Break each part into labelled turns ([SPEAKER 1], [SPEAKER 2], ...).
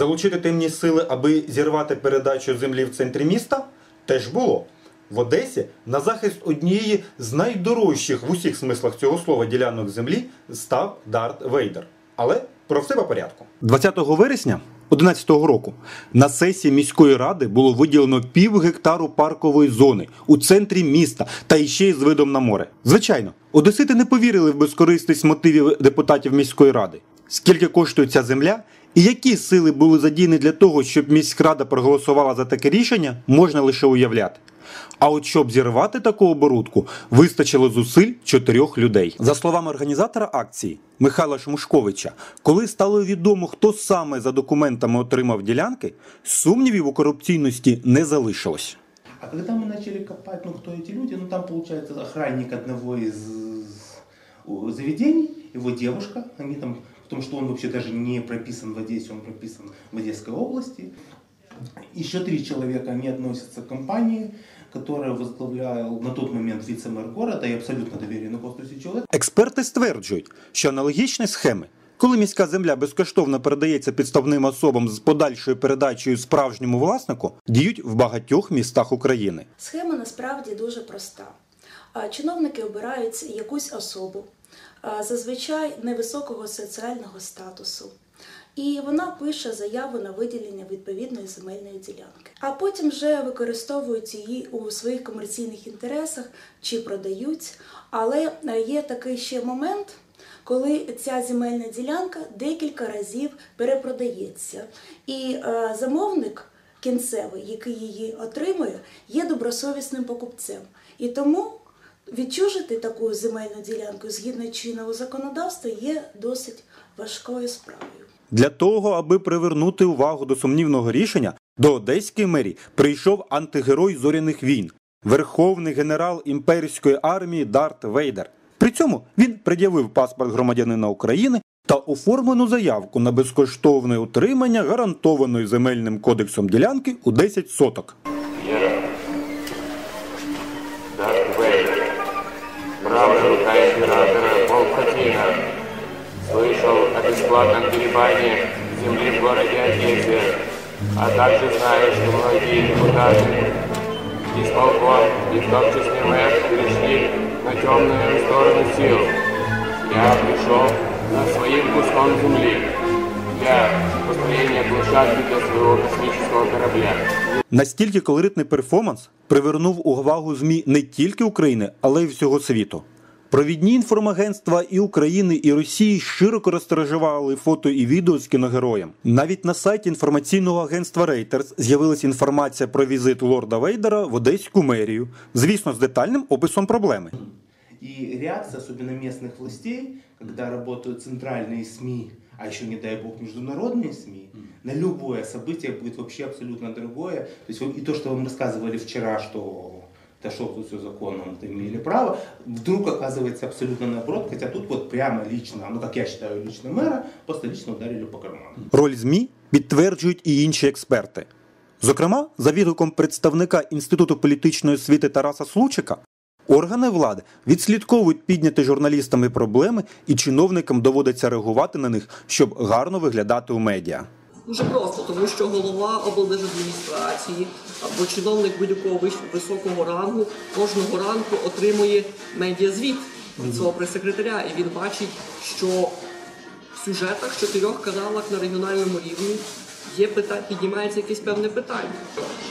[SPEAKER 1] Залучити темні сили, аби зірвати передачу землі в центрі міста, теж було. В Одесі на захист однієї з найдорожчих в усіх смислах цього слова ділянок землі став Дарт Вейдер. Але про все по порядку. 20 вересня 2011 року на сесії міської ради було виділено пів гектару паркової зони у центрі міста та іще й з видом на море. Звичайно, одесити не повірили в безкорисність мотивів депутатів міської ради. Скільки коштує ця земля і які сили були задіяні для того, щоб міськрада проголосувала за таке рішення, можна лише уявляти. А от щоб зірвати таку оборудку, вистачило зусиль чотирьох людей. За словами організатора акції Михайла Шмушковича, коли стало відомо, хто саме за документами отримав ділянки, сумнівів у корупційності не залишилось.
[SPEAKER 2] А когда мы начали копать, ну кто эти люди, ну там получается охранник одного из у, заведений, его девушка, они там, потому что он вообще даже не прописан в Одессе, он прописан в Одесской области. Еще три человека, они относятся к компании, которая возглавлял на тот момент вице-мэр города и абсолютно доверенный посту человек.
[SPEAKER 1] Експерти стверджують, що аналогічні схеми, коли міська земля безкоштовно передається підставним особам з подальшою передачею справжньому власнику, діють в багатьох містах України.
[SPEAKER 3] Схема насправді дуже проста. Чиновники обирають якусь особу, зазвичай невисокого соціального статусу. І вона пише заяву на виділення відповідної земельної ділянки. А потім вже використовують її у своїх комерційних інтересах чи продають. Але е, є такий ще момент, коли ця земельна ділянка декілька разів перепродається. І е, замовник кінцевий, який її отримує, є добросовісним покупцем. І тому відчужити таку земельну ділянку згідно чинного законодавства є досить важкою справою.
[SPEAKER 1] Для того, аби привернути увагу до сумнівного рішення, до Одеської мерії прийшов антигерой зоряних війн, верховний генерал імперської армії Дарт Вейдер. При цьому він пред'явив паспорт громадянина України та оформлену заявку на безкоштовне утримання гарантованої земельним кодексом ділянки у 10 соток.
[SPEAKER 4] Бесплатном перебании земли в городе Одессе, а также знаю, что многие депутаты исполком и в том числе мэр перешли на темную сторону сил. Я пришел за своим куском земли для построения площадки для своего космического корабля.
[SPEAKER 1] Настільки колоритний перформанс привернув увагу ЗМІ не тільки України, але й всього світу. Провідні інформагентства і України, і Росії широко розтиражували фото і відео з кіногероєм. Навіть на сайті інформаційного агентства Reuters з'явилася інформація про візит лорда Вейдера в Одеську мерію, звісно, з детальним описом проблеми.
[SPEAKER 2] И реакция, особенно местных властей, когда работают центральные СМИ, а еще, не дай бог, международные СМИ, на любое событие будет вообще абсолютно другое. То есть вы- и то, что вам рассказывали вчера, что да что тут все законно, мы имели право, вдруг оказывается абсолютно наоборот, хотя тут вот прямо лично, ну как я считаю, лично мэра, просто лично ударили по карману.
[SPEAKER 1] Роль ЗМІ підтверджують і інші експерти. Зокрема, за відгуком представника Інституту політичної освіти Тараса Случика, органи влади відслідковують підняті журналістами проблеми, і чиновникам доводиться реагувати на них, щоб гарно виглядати у медіа.
[SPEAKER 5] Дуже просто, тому що голова облдержадміністрації або чиновник будь-якого високого рангу кожного ранку отримує медіазвіт від свого прес-секретаря, і він бачить, що в сюжетах, чотирьох каналах на регіональному рівні є питання, піднімається якесь певне питання.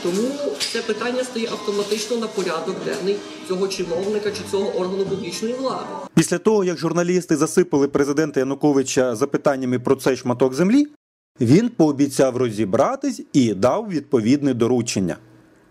[SPEAKER 5] Тому це питання стає автоматично на порядок денний цього чиновника чи цього органу публічної влади.
[SPEAKER 1] Після того, як журналісти засипали президента Януковича запитаннями про цей шматок землі, він пообіцяв розібратись і дав відповідне доручення.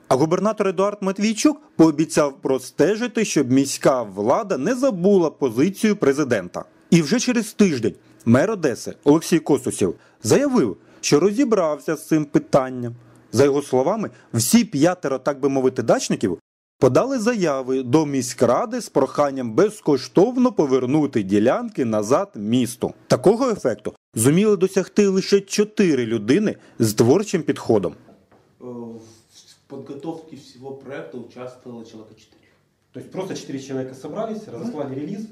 [SPEAKER 1] А губернатор Едуард Матвійчук пообіцяв простежити, щоб міська влада не забула позицію президента. І вже через тиждень мер Одеси Олексій Косусєв заявив, що розібрався з цим питанням. За його словами, всі п'ятеро, так би мовити, дачників подали заяви до міськради з проханням безкоштовно повернути ділянки назад місту. Такого ефекту зуміли досягти лише чотири людини з творчим підходом.
[SPEAKER 2] Э, В подготовке всего проекта участвовало человека 4.
[SPEAKER 1] То есть просто четыре человека собрались, разослали релиз.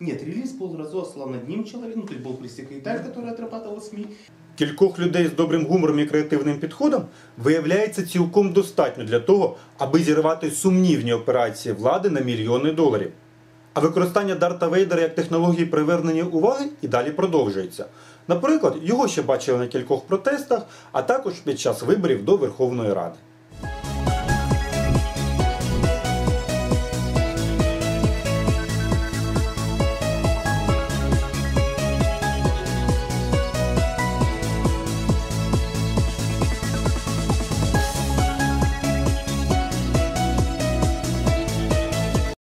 [SPEAKER 2] Нет, релиз был разослан одним человеком, ну, то есть был пресс-секретарь, который отрабатывал СМИ.
[SPEAKER 1] Кількох людей з добрим гумором і креативним підходом виявляється цілком достатньо для того, аби зірвати сумнівні операції влади на мільйони доларів. А використання Дарта Вейдера як технології привернення уваги і далі продовжується. Наприклад, його ще бачили на кількох протестах, а також під час виборів до Верховної Ради.